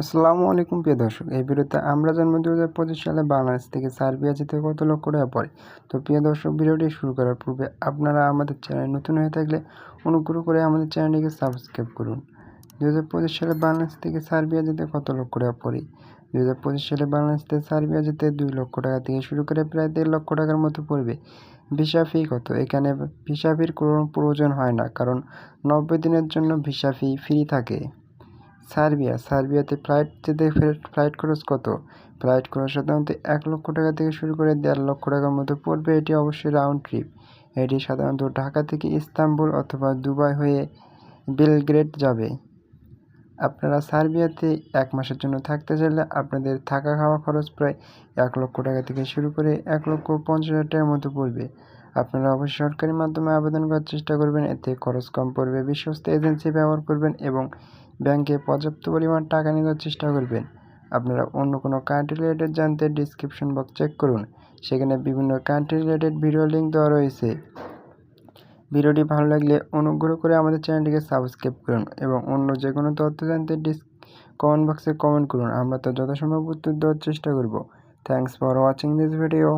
আসসালামু আলাইকুম প্রিয় দর্শক, এই ভিডিওতে আমরা জানব দু হাজার পঁচিশ সালে বাংলাদেশ থেকে সার্বিয়া যেতে কত লক্ষ টাকা পড়ে। তো প্রিয় দর্শক, ভিডিওটি শুরু করার পূর্বে আপনারা আমাদের চ্যানেল নতুন হয়ে থাকলে অনুগ্রহ করে আমাদের চ্যানেলটিকে সাবস্ক্রাইব করুন। দু হাজার পঁচিশ সালে বাংলাদেশ থেকে সার্বিয়া যেতে কত লক্ষ টাকা পড়ে? দু হাজার পঁচিশ সালে বাংলাদেশ থেকে সার্বিয়া যেতে দুই লক্ষ টাকা থেকে শুরু করে প্রায় দেড় লক্ষ টাকার মতো পড়বে। ভিসা ফি কত? এখানে ভিসা ফির কোনো প্রয়োজন হয় না, কারণ নব্বই দিনের জন্য ভিসা ফি ফ্রি থাকে। সার্বিয়া, সার্বিয়াতে ফ্লাইট যেতে ফ্লাইট খরচ কত? ফ্লাইট খরচ সাধারণত এক লক্ষ টাকা থেকে শুরু করে দেড় লক্ষ টাকার মতো পড়বে। এটি অবশ্যই রাউন্ড ট্রিপ এটি সাধারণত ঢাকা থেকে ইস্তাম্বুল অথবা দুবাই হয়ে বেলগ্রেড যাবে। আপনারা সার্বিয়াতে এক মাসের জন্য থাকতে চাইলে আপনাদের থাকা খাওয়া খরচ প্রায় এক লক্ষ টাকা থেকে শুরু করে এক লক্ষ পঞ্চাশ হাজার টাকার মতো পড়বে। আপনারা অবশ্যই সরকারি মাধ্যমে আবেদন করার চেষ্টা করবেন। এতে খরচ কম পড়বে। বিশ্বস্ত এজেন্সি ব্যবহার করবেন এবং ব্যাংকে পর্যাপ্ত পরিমাণ টাকা নেওয়ার চেষ্টা করবেন। আপনারা অন্য কোনো কান্ট্রি রিলেটেড জানতে ডিসক্রিপশন বক্স চেক করুন। সেখানে বিভিন্ন কান্ট্রি রিলেটেড ভিডিও লিঙ্ক দেওয়া রয়েছে। ভিডিওটি ভালো লাগলে অনুগ্রহ করে আমাদের চ্যানেলটিকে সাবস্ক্রাইব করুন এবং অন্য যে কোনো তথ্য জানতে ডিস কমেন্ট বক্সে কমেন্ট করুন। আমরা তো যথাসম্ভব উত্তর দেওয়ার চেষ্টা করব। Thanks for watching this video